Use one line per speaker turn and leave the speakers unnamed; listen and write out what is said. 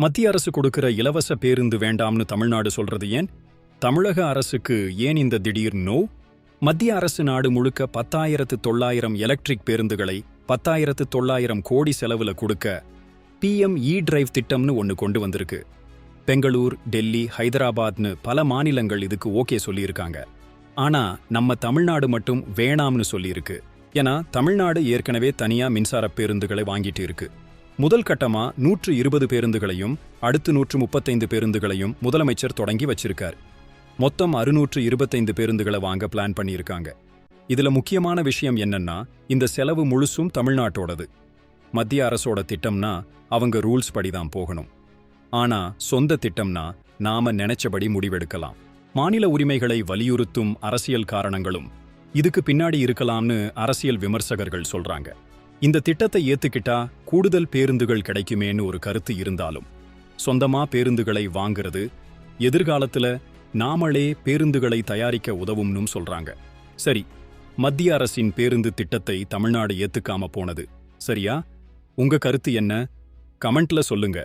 மத்திய அரசு கொடுக்கிற இலவச பேருந்து வேண்டாம்னு தமிழ்நாடு சொல்றது ஏன்? தமிழக அரசுக்கு ஏன் இந்த திடீர் நோ? மத்திய அரசு நாடு முழுக்க பத்தாயிரத்து தொள்ளாயிரம் எலக்ட்ரிக் பேருந்துகளை பத்தாயிரத்து தொள்ளாயிரம் கோடி செலவுல கொடுக்க பிஎம் இ டிரைவ் திட்டம்னு ஒன்னு கொண்டு வந்திருக்கு. பெங்களூர் டெல்லி ஹைதராபாத்னு பல மாநிலங்கள் இதுக்கு ஓகே சொல்லியிருக்காங்க. ஆனா நம்ம தமிழ்நாடு மட்டும் வேணாம்னு சொல்லியிருக்கு. ஏன்னா தமிழ்நாடு ஏற்கனவே தனியா மின்சார பேருந்துகளை வாங்கிட்டு இருக்கு. முதல் கட்டமா நூற்று இருபது பேருந்துகளையும் அடுத்து நூற்று முப்பத்தைந்து பேருந்துகளையும் முதலமைச்சர் தொடங்கி வச்சிருக்கார். மொத்தம் அறுநூற்று இருபத்தைந்து பேருந்துகளை வாங்க பிளான் பண்ணியிருக்காங்க. இதுல முக்கியமான விஷயம் என்னன்னா இந்த செலவு முழுசும் தமிழ்நாட்டோடது. மத்திய அரசோட திட்டம்னா அவங்க ரூல்ஸ் படி தான் போகணும். ஆனா சொந்த திட்டம்னா நாம நினைச்சபடி முடிவெடுக்கலாம். மாநில உரிமைகளை வலியுறுத்தும் அரசியல் காரணங்களும் இதுக்கு பின்னாடி இருக்கலாம்னு அரசியல் விமர்சகர்கள் சொல்றாங்க. இந்த திட்டத்தை ஏத்துக்கிட்டா கூடுதல் பேருந்துகள் கிடைக்குமேன்னு ஒரு கருத்து இருந்தாலும் சொந்தமா பேருந்துகளை வாங்குறது எதிர்காலத்துல நாமளே பேருந்துகளை தயாரிக்க உதவும்னும் சொல்றாங்க. சரி மத்திய அரசின் பேருந்து திட்டத்தை தமிழ்நாடு ஏத்துக்காம போனது சரியா? உங்க கருத்து என்ன? கமெண்ட்ல சொல்லுங்க.